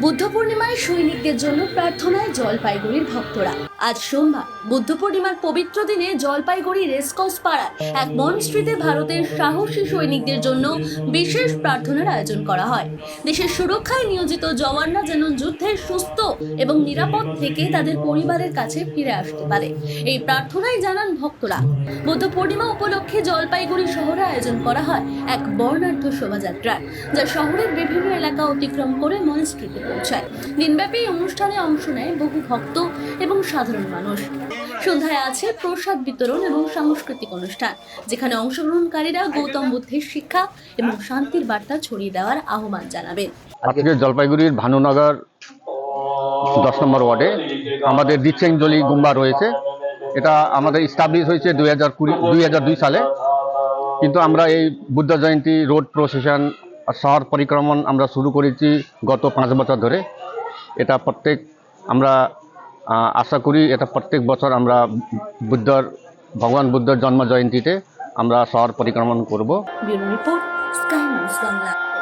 বুদ্ধ পূর্ণিমায় সৈনিকদের জন্য প্রার্থনায় জলপাইগুড়ির ভক্তরা। আজ সোমবার, বুদ্ধ পূর্ণিমার পবিত্র দিনে জলপাইগুড়ি রেসকোর্স পাড়ায় এক মনস্ট্রিতে ভারতের সাহসী সৈনিকদের জন্য বিশেষ প্রার্থনার আয়োজন করা হয়। দেশের সুরক্ষায় নিয়োজিত জওয়ানরা যেন যুদ্ধে সুস্থ এবং নিরাপদ থেকে তাদের পরিবারের কাছে ফিরে আসতে পারে। এই প্রার্থনায় জানান ভক্তরা। বুদ্ধ পূর্ণিমা উপলক্ষে জলপাইগুড়ি শহরে আয়োজন করা হয় এক বর্ণাঢ্য শোভাযাত্রার যা শহরের বিভিন্ন এলাকা অতিক্রম করে মনস্ট্রিতে পৌঁছায়। দিনব্যাপী এই অনুষ্ঠানে অংশ নেয় বহু ভক্ত এবং সাধারণ মানুষ। সন্ধ্যায় আছে প্রসাদ বিতরণ এবং সাংস্কৃতিক অনুষ্ঠান, যেখানে অংশগ্রহণকারীরা গৌতম বুদ্ধের শিক্ষা এবং শান্তির বার্তা ছড়িয়ে দেওয়ার আহ্বান জানাবেন। আজকে জলপাইগুড়ির ভানুনগর দশ নম্বর ওয়ার্ডে আমাদের দিচ্ছেঞ্জলি গুম্বা রয়েছে। এটা আমাদের স্টাবলিশ হয়েছে দুই হাজার কুড়ি, দুই হাজার দুই সালে। কিন্তু আমরা এই বুদ্ধ জয়ন্তী রোড প্রসেশন শহর পরিক্রমণ আমরা শুরু করেছি গত পাঁচ বছর ধরে। এটা প্রত্যেক আমরা আশা করি এটা প্রত্যেক বছর আমরা বুদ্ধর, ভগবান বুদ্ধর জন্ম জয়ন্তীতে আমরা শহর পরিক্রমণ করব।